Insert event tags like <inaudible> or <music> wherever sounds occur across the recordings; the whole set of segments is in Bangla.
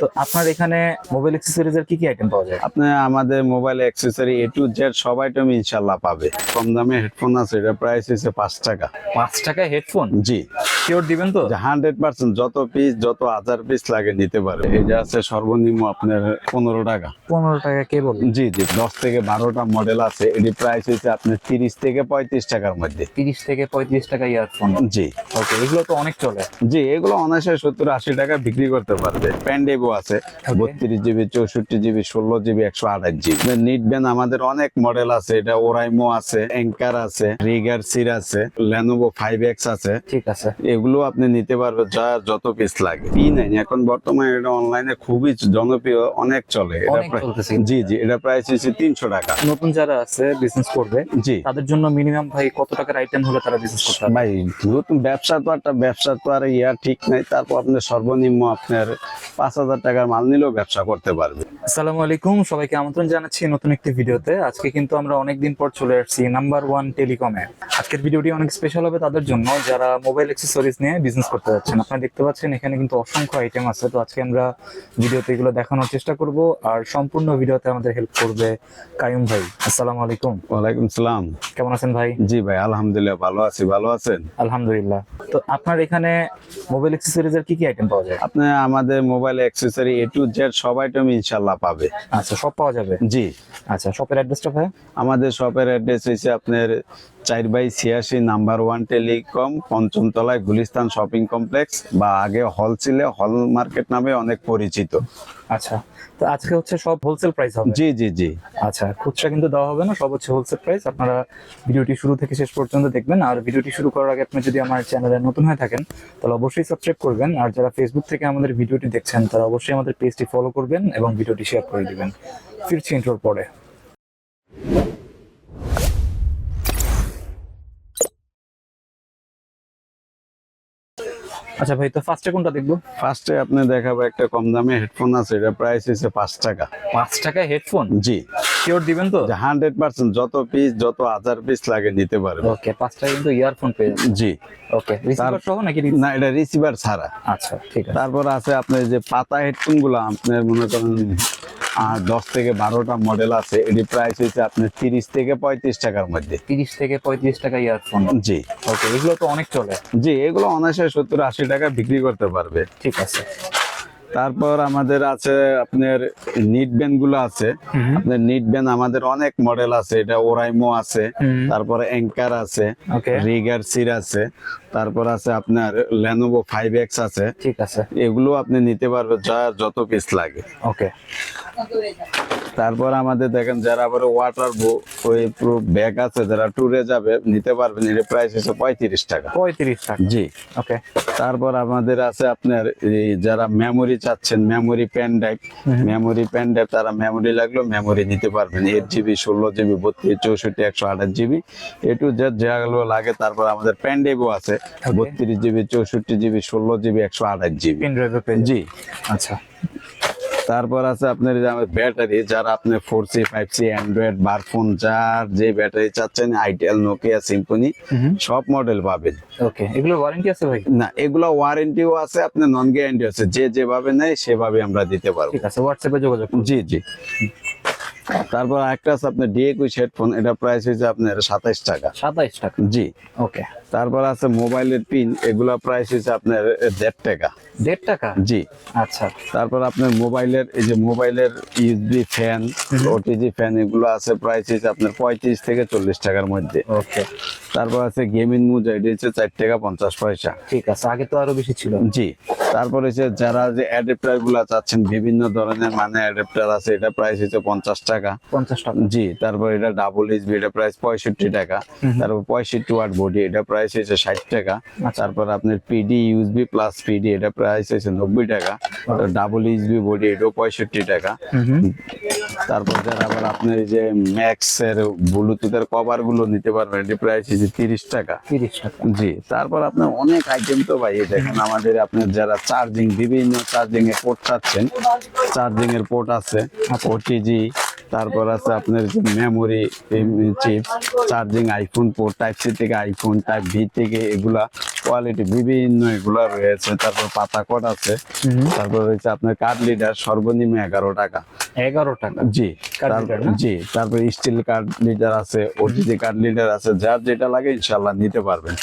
তো আপনার এখানে মোবাইল অ্যাক্সেসরিজের কি কি আইটেম পাওয়া যায়? আপনি আমাদের mobile accessory A to Z সব আইটেম ইনশাল্লাহ পাবে। কম দামে হেডফোন আছে এটা প্রাইস হচ্ছে পাঁচ টাকা। পাঁচ টাকায় হেডফোন জি। শিওর দিবেন তো? হান্ড্রেড পার্সেন্ট যত পিস যত হাজার পিস লাগে নিতে পারে এটা আছে সর্বনিম্ন আপনার পনেরো টাকা। পনেরো টাকা কেবল জি জি দশ থেকে বারোটা মডেল আছে। এটি প্রাইস হচ্ছে আপনার তিরিশ থেকে পঁয়ত্রিশ টাকার মধ্যে। তিরিশ থেকে পঁয়ত্রিশ টাকা ইয়ারফোন জি। ওকে এগুলো তো অনেক চলে। জি এগুলো অনায়াসে সত্তর আশি টাকা বিক্রি করতে পারবে। আছে বত্রিশ জিবি চৌষট্টি জিবি ষোলো জিবি একশো আঠাশ জিবি। নিট ব্যান আমাদের অনেক মডেল আছে এটা ওরাইমো আছে অ্যাঙ্কার আছে রিগার সির আছে লেনোভো ফাইভ এক্স আছে। ঠিক আছে। এগুলো আপনি নিতে পারবেন যা যত পিস লাগে। পি নাইন এখন বর্তমানে এটা অনলাইনে খুবই জনপ্রিয় অনেক চলে। এটা। জি জি এটা প্রাইস হচ্ছে তিনশো টাকা। নতুন যারা আছে বিজনেস করবে জি। তাদের জন্য মিনিমাম ভাই কত টাকার আইটেম হলে তারা বিজনেস করতে ভাই নতুন ব্যবসা তো একটা ব্যবসা তো আর ইয়া ঠিক নাই তারপর আপনার সর্বনিম্ন আপনার পাঁচ হাজার টাকার মাল নিলেও ব্যবসা করতে পারবে। আসসালামু আলাইকুম সবাইকে আমন্ত্রণ জানাচ্ছি নতুন একটি ভিডিওতে। আজকে কিন্তু আমরা অনেকদিন পর চলে আসছি নাম্বার ওয়ান টেলিকমে আজকের ভিডিওটি অনেক স্পেশাল হবে তাদের জন্য। যারা মোবাইল অ্যাক্সেসরিজ নিয়ে বিজনেস করতে যাচ্ছেন আপনারা দেখতে পাচ্ছেন এখানে কিন্তু অসংখ্য আইটেম আছে। তো আজকে আমরা ভিডিওতে এগুলো দেখানোর চেষ্টা করব আর সম্পূর্ণ ভিডিওতে আমাদের হেল্প করবে কায়ুম ভাই। আসসালামু আলাইকুম। ওয়ালাইকুম সালাম। কেমন আছেন ভাই? জি ভাই আলহামদুলিল্লাহ ভালো আছি। ভালো আছেন? আলহামদুলিল্লাহ। তো আপনার এখানে মোবাইল অ্যাক্সেসরিজের কি কি আইটেম পাওয়া যায়? আপনি আমাদের mobile accessory A to Z সব আইটেম ইনশাল্লাহ পাবে। আচ্ছা সব পাওয়া যাবে? জি। আচ্ছা শপের অ্যাড্রেসটা ভাই আমাদের শপের অ্যাড্রেস হচ্ছে আপনার চার বাই ছিয়াশি নাম্বার ওয়ান টেলিকম পঞ্চমতলায় গুলিস্তান শপিং কমপ্লেক্স বা আগে হল ছিল হল মার্কেট নামে অনেক পরিচিত। আচ্ছা তো আজকে হচ্ছে সব হোলসেল প্রাইস হবে? জি জি জি। আচ্ছা খুচরা কিন্তু দেওয়া হবে না সব হচ্ছে হোলসেল প্রাইস আপনারা ভিডিওটি শুরু থেকে শেষ পর্যন্ত দেখবেন আর ভিডিওটি শুরু করার আগে আপনি যদি আমার চ্যানেলে নতুন হয়ে থাকেন তাহলে অবশ্যই সাবস্ক্রাইব করবেন আর যারা ফেসবুক থেকে আমাদের ভিডিওটি দেখছেন তারা অবশ্যই আমাদের পেজটি ফলো করবেন এবং ভিডিওটি শেয়ার করে দিবেন। ফিরছি ইন্ট্রোর পরে। আচ্ছা ভাই তো ফার্স্টে কোনটা দেখব? ফার্স্টে আপনি দেখাবো একটা কম দামে হেডফোন আছে এটা প্রাইস হচ্ছে পাঁচ টাকা। পাঁচ টাকা হেডফোন জি। শিওর দিবেন তো? হান্ড্রেড পার্সেন্ট যত পিস যত হাজার পিস লাগে নিতে পারবে ওকে পাঁচ টাকা কিন্তু ইয়ারফোন পেয়ে জি। ওকে রিসিভার সহ নাকি না এটা রিসিভার ছাড়া। আচ্ছা ঠিক আছে। তারপর আছে আপনার যে পাতা হেডফোনগুলো আপনার মনে করেন আহ, দশ থেকে বারোটা মডেল আছে। এটি প্রাইস হচ্ছে আপনার তিরিশ থেকে পঁয়ত্রিশ টাকার মধ্যে। তিরিশ থেকে পঁয়ত্রিশ টাকা ইয়ারফোন জি। ওকে এগুলো তো অনেক চলে। জি এগুলো অনায়াসে সত্তর আশি টাকা বিক্রি করতে পারবে। ঠিক আছে। তারপর আমাদের আছে আপনার নিট ব্যানগুলো আছে। আপনার নিট ব্যান আমাদের অনেক মডেল আছে এটা ওরাইমো আছে। তারপরে অ্যাঙ্কার আছে রিগার সির আছে তারপর আছে আপনার লেনোভো ফাইভ এক্স আছে। ঠিক আছে। এগুলো আপনি নিতে পারবেন যা যত পিস লাগে। ওকে। তারপর আমাদের দেখেন যারা আবার ওয়াটার ওই ব্যাগ আছে যারা ট্যুরে যাবে নিতে পারবেন এর প্রাইস হচ্ছে পঁয়ত্রিশ টাকা। পঁয়ত্রিশ টাকা। জি। ওকে। তারপর আমাদের আছে আপনার যারা মেমোরি চাচ্ছেন memory pen drive memory pen drive তারা মেমোরি লাগল মেমোরি নিতে পারবেন। এইট জিবি ষোলো জিবি বত্রিশ চৌষট্টি একশো আঠাশ জিবি এটু জেড যেগুলো লাগে তারপর আমাদের পেন ড্রাইভও আছে। বত্রিশ জিবি চৌষট্টি জিবি ষোলো জিবি একশো আঠাশ জিবি পিন জি। আচ্ছা। তারপর আছে আপনার যে আমার ব্যাটারি যারা আপনি four C five C android bar phone যার যে ব্যাটারি চাচ্ছেন আইটেল নোকিয়া সিম্পনি সব মডেল পাবেন। ওকে এগুলো ওয়ারেন্টি আছে ভাই? না এগুলো ওয়ারেন্টিও আছে আপনার নন গ্যারান্টি আছে। যে যেভাবে নেয় সেভাবে আমরা দিতে পারব। ঠিক আছে হোয়াটসঅ্যাপে যোগাযোগ করুন। জি জি। তারপর একটা আছে আপনার ডি একুশ হেডফোন এটা প্রাইস হয়েছে আপনার সাতাইশ টাকা। সাতাইশ টাকা। জি। ওকে তারপর আছে মোবাইলের পিন এগুলা প্রাইস হয়েছে আপনার দেড় টাকা। দেড় টাকা? জি। আচ্ছা। তারপর আপনার মোবাইলের এই যে মোবাইলের ইউএসবি ফ্যান ওটিজি ফ্যান এগুলো আছে প্রাইস হচ্ছে আপনার পঁয়ত্রিশ থেকে চল্লিশ টাকার মধ্যে। ওকে। তারপর আছে গেমিং মুজা এটি হচ্ছে চার টাকা পঞ্চাশ পয়সা। ঠিক আছে আগে তো আরও বেশি ছিল। জি। তারপর হচ্ছে যারা যে অ্যাডাপ্টারগুলা চাচ্ছেন বিভিন্ন ধরনের মানে অ্যাডাপ্টার আছে এটা প্রাইস হচ্ছে পঞ্চাশ টাকা। পঞ্চাশ টাকা। জি তারপর এটা ডাবল এইচবি এটা প্রাইস পঁয়ষট্টি টাকা। তারপর পঁয়ষট্টি ওয়াট বডি এটা প্রাইস হচ্ছে ষাট টাকা। আচ্ছা। তারপর আপনার পিডি ইউএসবি প্লাস পিডি এটা প্রাইস হয়েছে নব্বই টাকা। ডাবল এইচবি বডি এটাও পঁয়ষট্টি টাকা। তারপর যারা আবার আপনার যে ম্যাক্স এর ব্লুটুথের কভারগুলো নিতে পারবেন এটি প্রাইস হয়েছে তিরিশ টাকা। তিরিশ টাকা। জি তারপর আপনার অনেক আইটেম তো ভাই দেখেন আমাদের আপনার যারা চার্জিং বিভিন্ন চার্জিং এর পোর্ট চাচ্ছেন চার্জিং এর পোর্ট আছে ওটিজি তারপর আছে আপনার যে memory chips charging iPhone four type C থেকে আইফোন টাইপ ভি থেকে এগুলা কোয়ালিটি বিভিন্ন এগুলা রয়েছে। তারপর পাতা কট আছে। তারপর রয়েছে আপনার কার্ড লিডার সর্বনিম্ন এগারো টাকা। এগারো টাকা? জি? জি তারপর স্টিল কার্ড লিডার আছে ওটিজি কার্ড লিডার আছে যার যেটা লাগে ইনশাল্লাহ নিতে পারবেন।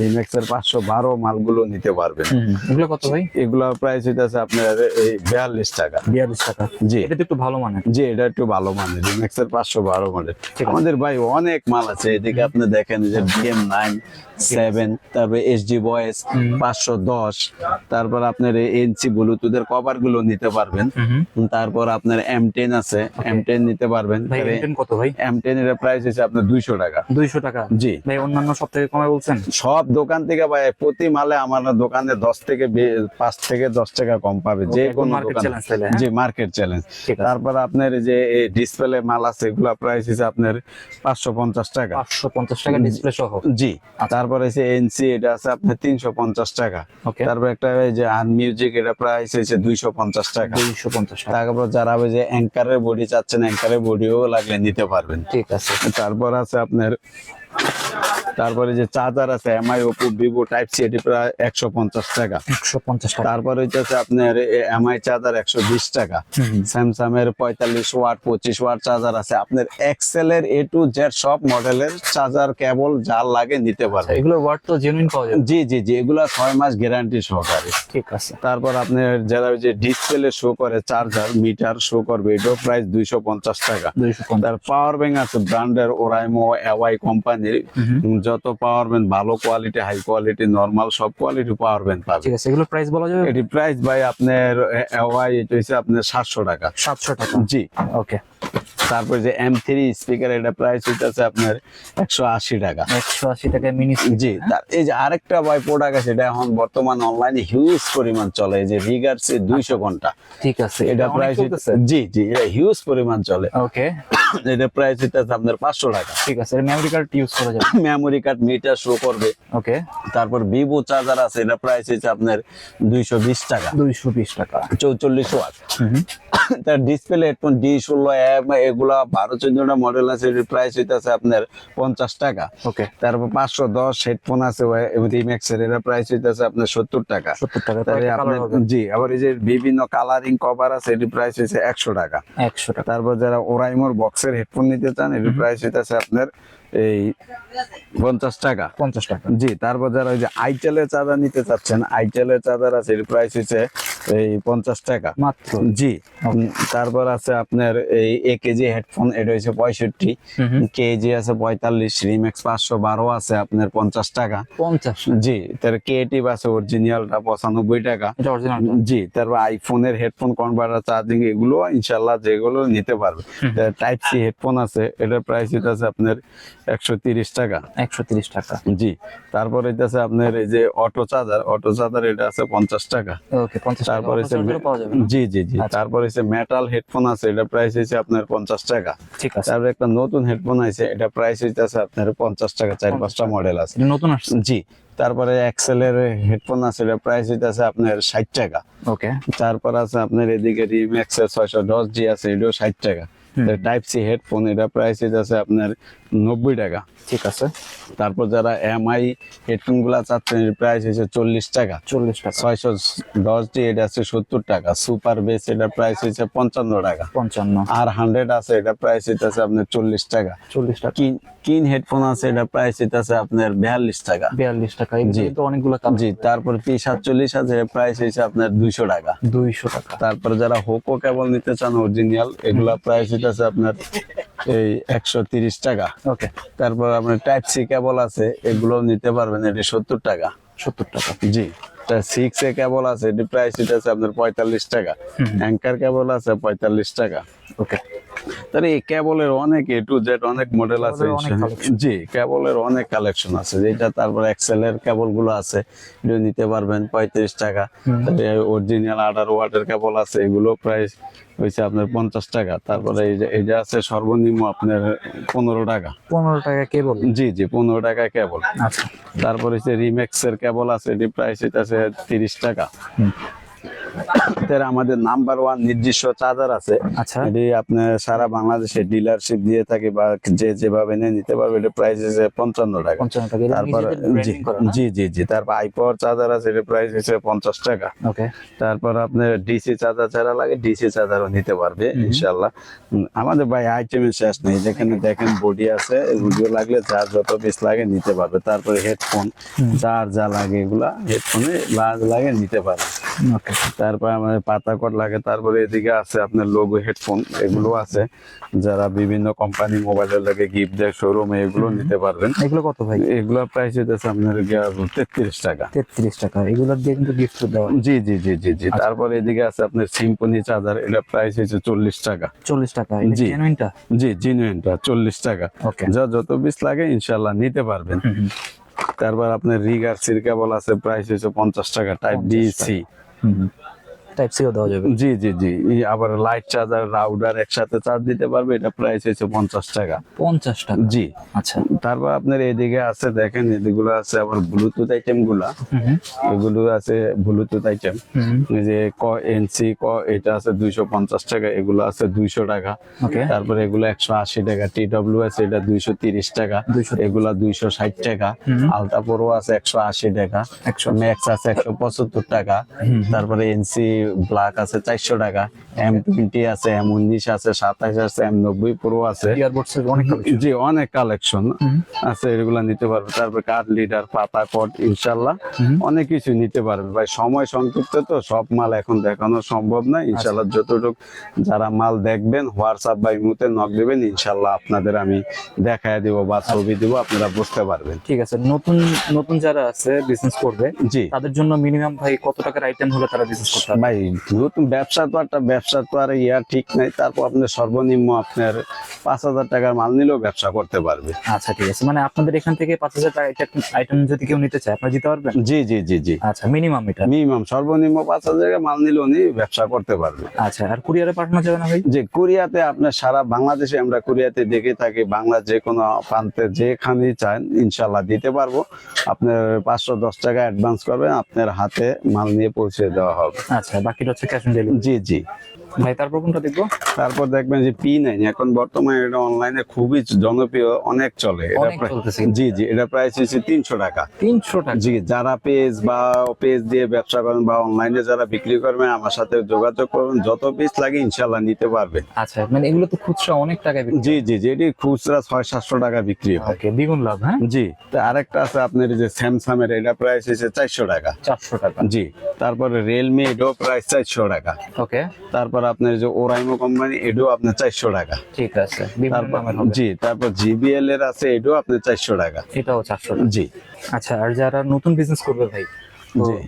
রিমেক্স এর পাঁচশো বারো মালগুলো নিতে পারবেন। এগুলো কত ভাই? এগুলোর প্রাইস হইতেছে আপনার এই বিয়াল্লিশ টাকা। বিয়াল্লিশ টাকা। জি। এটা একটু ভালো মানের। জি এটা একটু ভালো মানের। রিমেক্স এর পাঁচশো বারো আছে। আমাদের ভাই অনেক মাল আছে। এদিকে আপনি দেখেন যে বিএম নাইন সেভেন তারপরে এসডি বয়েস পাঁচশো দশ তারপর আপনার এনসি ব্লুটুথের কভারগুলো নিতে পারবেন। তারপর আপনার এম টেন আছে এম টেন নিতে পারবেন। কত ভাই? এম টেন এর প্রাইস হচ্ছে আপনার দুইশো টাকা। দুইশো টাকা? জি। ভাই অন্যান্য সব থেকে কমে বলছেন? সব দোকান থেকে ভাই প্রতি মালে আমার দোকানে দশ থেকে পাঁচ থেকে দশ টাকা কম পাবে যে কোনো দোকানে। হ্যাঁ? জি মার্কেট চ্যালেঞ্জ তারপর আপনার যে ডিসপ্লে মাল আছে এগুলা প্রাইস হিসেবে আপনার পাঁচশো পঞ্চাশ টাকা। পাঁচশো পঞ্চাশ টাকা ডিসপ্লে সহ? জি। তারপরে হচ্ছে এনসি এটা আছে আপনার তিনশো পঞ্চাশ টাকা। ওকে তারপর একটা যে আর মিউজিক এটা প্রাইস হয়েছে দুইশো পঞ্চাশ টাকা। দুইশো পঞ্চাশ তারপর যারা যে অ্যাঙ্কারের বডি চাচ্ছেন অ্যাঙ্কারের বডিও লাগলে নিতে পারবেন। ঠিক আছে। তারপর আছে আপনার তারপরে যে চার্জার আছে Mi Oppo Vivo type C এটি প্রায় একশো পঞ্চাশ টাকা। একশো পঞ্চাশ তারপরে হচ্ছে আপনার এমআই চার্জার একশো বিশ টাকা। স্যামসাং এর পঁয়তাল্লিশ ওয়াট পঁচিশ ওয়াট চার্জার আছে। আপনার এক্সেল এর এ টু জেড সব মডেলের চার্জার কেবল যা লাগে নিতে পারে এগুলো ওয়াট তো জেনুইন পাওয়া যাবে। জি জি জি এগুলা ছয় মাস গ্যারান্টি সহকারে। ঠিক আছে। তারপর আপনার যারা ওই যে ডিসপ্লে শো করে চার্জার মিটার শো করবে এটাও প্রাইস দুইশো পঞ্চাশ টাকা। দুইশো পঞ্চাশ। তার পাওয়ার ব্যাংক আছে ব্র্যান্ডের ওরাইমো এওয়াই কোম্পানির যত পাওয়ার ব্যাংক ভালো কোয়ালিটি হাই কোয়ালিটি নরমাল সব কোয়ালিটি পাওয়ার ব্যাংক পাবে। ঠিক আছে এগুলো প্রাইস বলা যাবে? এটি প্রাইস ভাই আপনার এওয়াই এটা হচ্ছে আপনার সাতশো টাকা। সাতশো টাকা। জি। ওকে। তারপর যে এম থ্রি স্পিকার এটা প্রাইস হইতেছে আপনার একশো আশি টাকা। একশো আশি টাকা মিনি জি তার এই যে আরেকটা ভাই প্রোডাক্ট আছে এটা এখন বর্তমান অনলাইনে হিউজ পরিমাণ চলে। এই যে রিগার্স দুইশো ঘণ্টা। ঠিক আছে এটা প্রাইস জি জি এটা হিউজ পরিমাণ চলে। ওকে। <coughs> এটা প্রাইস হইতেছে আপনার পাঁচশো টাকা। ঠিক আছে মেমরি কার্ড ইউজ করা যাবে। মেমোরি কার্ড মিটার শো করবে। ওকে তারপর ভিভো চার্জার আছে এটা প্রাইস হচ্ছে আপনার দুইশো বিশ টাকা। দুইশো বিশ টাকা। চৌচল্লিশ ওয়াট। <coughs> তার ডিসপ্লে হেডফোন ডি ষোলো এম এগুলা বারো চোদ্দটা মডেল আছে এটার প্রাইস হইতেছে আপনার পঞ্চাশ টাকা। ওকে তারপর পাঁচশো দশ হেডফোন আছে রিম্যাক্স এর এটা প্রাইস হইতেছে আপনার সত্তর টাকা। সত্তর টাকা তাহলে আপনার জি আবার এই যে বিভিন্ন কালারিং কভার আছে এটির প্রাইস হচ্ছে একশো টাকা। একশো টাকা। তারপর যারা ওরাইমোর বক্সের হেডফোন নিতে চান এটির প্রাইস হইতেছে আপনার এই পঞ্চাশ টাকা। পঞ্চাশ টাকা। জি তারপর যারা ওই যে আইটেলের চার্জার নিতে চাচ্ছেন। আইটেলের চার্জার আছে এর প্রাইস হচ্ছে এই পঞ্চাশ টাকা। মাত্র? জি তারপর আছে আপনার এই এ কেজি হেডফোন এটা হচ্ছে পঁয়ষট্টি। কেজি আছে পঁয়তাল্লিশ রিমেক্স পাঁচশো বারো আছে আপনার পঞ্চাশ টাকা। পঞ্চাশ। জি তার কেটিভ আছে অরিজিনালটা পঁচানব্বই টাকা। জি তারপর আইফোনের হেডফোন কনভার্টার চার্জিং এগুলো ইনশাল্লাহ যেগুলো নিতে পারবে। টাইপ সি হেডফোন আছে এটার প্রাইস আছে আপনার একশো তিরিশ টাকা। একশো তিরিশ টাকা। জি তারপর এটা আছে আপনার এই যে অটো চার্জার অটো চার্জার এটা আছে পঞ্চাশ টাকা। ওকে পঞ্চাশ টাকা। তারপর হচ্ছে? জি জি জি আচ্ছা। তারপর হচ্ছে মেটাল হেডফোন আছে এটা প্রাইস হচ্ছে আপনার পঞ্চাশ টাকা। ঠিক আছে। তারপর একটা নতুন হেডফোন আছে এটা প্রাইস হচ্ছে আপনার পঞ্চাশ টাকা চার পাঁচটা মডেল আছে। নতুন আসছে? জি তারপরে এক্সেলের হেডফোন আছে এটা প্রাইস হচ্ছে আপনার ষাট টাকা। ওকে। তারপর আছে আপনার এদিকে রিম্যাক্স এর ছয়শো দশ জি আছে এটাও ষাট টাকা। টাইপ সি হেডফোন এটা প্রাইস আছে আপনার নব্বই টাকা। ঠিক আছে? তারপর যারা এমআই হেডফোনগুলা চাচ্ছেন প্রাইস হচ্ছে চল্লিশ টাকা। চল্লিশ টাকা। ছয়শো দশ এটা আছে সত্তর টাকা। সুপার বেস এটা প্রাইস হচ্ছে পঞ্চান্ন টাকা। পঞ্চান্ন। আর হান্ড্রেড আছে এটা প্রাইস হচ্ছে আপনার চল্লিশ টাকা। চল্লিশ টাকা। কিন কিন হেডফোন আছে এটা প্রাইস হচ্ছে আপনার বিয়াল্লিশ টাকা। বিয়াল্লিশ টাকা। জি। তো অনেকগুলো জি তারপর পি সাতচল্লিশ আছে প্রাইস হচ্ছে আপনার দুইশো টাকা। দুইশো টাকা। তারপর যারা হোকো কেবল নিতে চান অরিজিনাল এগুলা প্রাইস হচ্ছে আপনার এই একশো তিরিশ টাকা। ওকে। তারপর আপনার টাইপ সি কেবল আছে এগুলো নিতে পারবেন এটি সত্তর টাকা। সত্তর টাকা। জি সিক্স এ কেবল আছে এটি প্রাইস এটা আছে আপনার পঁয়তাল্লিশ টাকা। অ্যাঙ্কার কেবল আছে পঁয়তাল্লিশ টাকা। ওকে। তাহলে এই কেবলের অনেক এ টু জেড অনেক মডেল আছে। জি কেবলের অনেক কালেকশন আছে। যেটা তারপর এক্সেল এর কেবলগুলো আছে এগুলো নিতে পারবেন পঁয়ত্রিশ টাকা। অরিজিনাল আঠারো ওয়াটের কেবল আছে এগুলো প্রাইস হয়েছে আপনার পঞ্চাশ টাকা। তারপরে এই যে আছে সর্বনিম্ন আপনার পনেরো টাকা। পনেরো টাকা কেবল? জি জি পনেরো টাকা কেবল। আচ্ছা। তারপরে হচ্ছে রিমেক্স এর কেবল আছে এটি প্রাইস এটা আছে তিরিশ টাকা। আমাদের নাম্বার ওয়ান নির্দিষ্ট চার্জার আছে। আচ্ছা। এটি আপনার সারা বাংলাদেশে ডিলারশিপ দিয়ে থাকে বা যে যেভাবে নিয়ে নিতে পারবে এটা প্রাইস হচ্ছে পঞ্চান্ন টাকা। তারপর জি? জি জি তারপর আইপাওয়ার চার্জার আছে এটা প্রাইস হচ্ছে পঞ্চাশ টাকা। ওকে তারপর আপনার ডিসি চার্জার ছাড়া লাগে ডিসি চার্জারও নিতে পারবে ইনশাল্লাহ আমাদের ভাই আইটেমের শেষ নেই। যেখানে দেখেন বডি আছে এগুলো লাগলে যার যত পিস লাগে নিতে পারবে। তারপরে হেডফোন যার যা লাগে এগুলা হেডফোনে লাজ লাগে নিতে পারবে। ওকে তারপর আমাদের পাতা কট লাগে তারপরে এদিকে আছে আপনার লোগো হেডফোন এগুলো আছে। যারা বিভিন্ন কোম্পানি মোবাইলের লাগে গিফট দেয় শোরুমে এগুলো নিতে পারবেন। এগুলো কত ভাই? এগুলো প্রাইস হইতেছে আপনার তেত্রিশ টাকা। তেত্রিশ টাকা এগুলো দিয়ে কিন্তু গিফট দেওয়া জি জি জি জি জি। তারপরে এদিকে আছে আপনার সিম্পনি চার্জার এটা প্রাইস হচ্ছে চল্লিশ টাকা। চল্লিশ টাকা জি। জেনুইনটা জি জিনুইনটা চল্লিশ টাকা। যা যত পিস লাগে ইনশাল্লাহ নিতে পারবেন। তারপর আপনার রিগার সিরকাবল আছে প্রাইস হচ্ছে পঞ্চাশ টাকা টাইপ ডি 50 সি টাইপ সিও দেওয়া যাবে। জি জি জি। আবার লাইট চার্জার রাউডার একসাথে চার্জ দিতে পারবে। এটা প্রাইস হচ্ছে পঞ্চাশ টাকা। পঞ্চাশ টাকা? জি। আচ্ছা। তারপর আপনার এদিকে আছে দেখেন এদিকগুলো আছে আবার ব্লুটুথ আইটেমগুলা এগুলো আছে ব্লুটুথ আইটেম যে ক এনসি ক এটা আছে দুইশো পঞ্চাশ টাকা এগুলো আছে দুইশো টাকা। ওকে তারপরে এগুলো একশো আশি টাকা। টি ডাব্লিউ আছে এটা দুইশো তিরিশ টাকা। 230 এগুলা দুইশো ষাট টাকা। আলটা প্রো আছে একশো আশি টাকা। একশো ম্যাক্স আছে একশো পঁচাত্তর টাকা। তারপরে এনসি ব্ল্যাক আছে চারশো টাকা এম টোয়েন্টি আছে এম উনিশ আছে সাতাশ আছে এম নব্বই প্রো আছে। জি অনেক কালেকশন আছে এগুলা নিতে পারবে। তারপরে কার্ড লিডার পাতা কট ইনশাল্লাহ অনেক কিছু নিতে পারবে। ভাই সময় সংক্ষিপ্ত তো সব মাল এখন দেখানো সম্ভব না। ইনশাল্লাহ যতটুক যারা মাল দেখবেন হোয়াটসঅ্যাপ বা ইমুতে নক দেবেন ইনশাল্লাহ আপনাদের আমি দেখায় দিব বা ছবি দিব আপনারা বুঝতে পারবেন। ঠিক আছে নতুন নতুন যারা আছে বিজনেস করবে জি। তাদের জন্য মিনিমাম ভাই কত টাকার আইটেম হলে তারা বিজনেস করতে পারবে? ভাই নতুন ব্যবসা তো একটা ব্যবসা তো আর ইয়া ঠিক নাই তারপর আপনার সর্বনিম্ন আপনার পাঁচ হাজার টাকার মাল নিলেও ব্যবসা করতে পারবে। আচ্ছা ঠিক আছে। মানে আপনাদের এখান থেকে পাঁচ হাজার টাকা আইটেম যদি কেউ নিতে চায় আপনারা দিতে পারবেন? জি জি জি জি। আচ্ছা মিনিমাম এটা? মিনিমাম সর্বনিম্ন পাঁচ হাজার টাকা মাল নিলেও উনি ব্যবসা করতে পারবে। আচ্ছা আর কুরিয়ারে পাঠানো যাবে না ভাই? যে কোরিয়াতে আপনার সারা বাংলাদেশে আমরা কোরিয়াতে দেখে থাকি বাংলা যে কোনো প্রান্তে যেখানে চান ইনশাল্লাহ দিতে পারব। আপনার পাঁচশো দশ টাকা অ্যাডভান্স করবেন আপনার হাতে মাল নিয়ে পৌঁছে দেওয়া হবে। আচ্ছা বাকিটা হচ্ছে ক্যাশ অন ডেলিভারি জি জি। ভাই তারপর কোনটা দেখব? তারপর দেখবেন যে পি নাইন এখন বর্তমানে এটা অনলাইনে খুবই জনপ্রিয় অনেক চলে। জি জি এটা প্রাইস হচ্ছে তিনশো টাকা। তিনশো টাকা। জি যারা পেজ বা পেজ দিয়ে ব্যবসা করেন বা অনলাইনে যারা বিক্রি করবেন আমার সাথে যোগাযোগ করবেন যত পিস লাগে ইনশাল্লাহ নিতে পারবেন আচ্ছা মানে এগুলো তো খুচরা অনেক বিক্রি জি জি জি এটি খুচরা ছয় সাতশো টাকা বিক্রি হয়। দ্বিগুণ লাভ হ্যাঁ? জি তো আরেকটা আছে আপনার যে স্যামসাং এর এটা প্রাইস হচ্ছে চারশো টাকা। চারশো টাকা। জি তারপরে রিয়েলমি এটাও প্রাইস চারশো টাকা। ওকে। তারপর আপনার যে ওরাইমো কোম্পানি এটাও আপনার চারশো টাকা। ঠিক আছে জি তারপর জিবিএল এর আছে এটাও আপনার চারশো টাকা। এটাও চারশো জি। আচ্ছা আর যারা নতুন বিজনেস করবে ভাই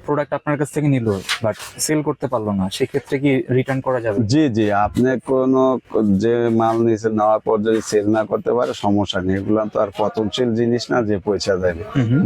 প্রোডাক্ট আপনার কাছ থেকে নিল বাট সেল করতে পারল না সেক্ষেত্রে কি রিটার্ন করা যাবে? জি জি আপনি কোনো যে মাল নিচে নেওয়ার পর যদি সেল না করতে পারে সমস্যা নেই। এগুলো তো আর পতনশীল জিনিস না যে পয়সা দেবে।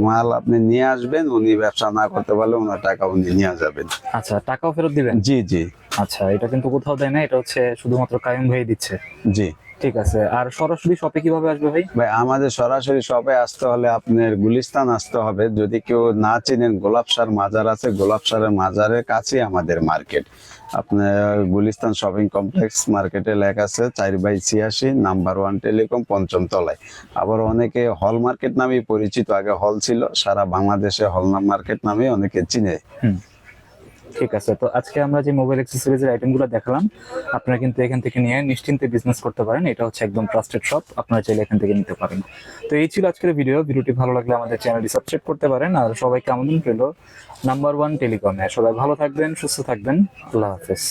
মাল আপনি নিয়ে আসবেন উনি ব্যবসা না করতে পারলে ওনার টাকা উনি নিয়ে যাবেন। আচ্ছা টাকাও ফেরত দিবেন? জি জি। আচ্ছা এটা কিন্তু কোথাও দেয় না এটা হচ্ছে শুধুমাত্র কায়ম ভাই দিচ্ছে। জি। ঠিক আছে আর সরাসরি শপে কীভাবে আসবে ভাই? ভাই আমাদের সরাসরি শপে আসতে হলে আপনার গুলিস্তান আসতে হবে। যদি কেউ না চেনেন গোলাপসার মাজার আছে গোলাপসারের মাজারের কাছে আমাদের মার্কেট আপনার গুলিস্তান শপিং কমপ্লেক্স মার্কেটে লেখা আছে চার বাই ছিয়াশি নাম্বার ওয়ান টেলিকম পঞ্চম তলায়। আবার অনেকে হল মার্কেট নামেই পরিচিত আগে হল ছিল সারা বাংলাদেশে হল মার্কেট নামে অনেকে চিনে। ঠিক আছে, তো আজকে আমরা যে মোবাইল অ্যাক্সেসরিজের আইটেমগুলো দেখালাম, আপনারা কিন্তু এখান থেকে নিয়ে নিশ্চিন্তে বিজনেস করতে পারেন। এটা হচ্ছে একদম ট্রাস্টেড শপ আপনারা চাইলে এখান থেকে নিতে পারেন। তো এই ছিল আজকের ভিডিও ভিডিওটি ভালো লাগলে আমাদের চ্যানেলটি সাবস্ক্রাইব করতে পারেন। আর সবাইকে আমন্ত্রণ রইল? নাম্বার ওয়ান টেলিকমে সবাই ভালো থাকবেন, সুস্থ থাকবেন। আল্লাহ হাফেজ।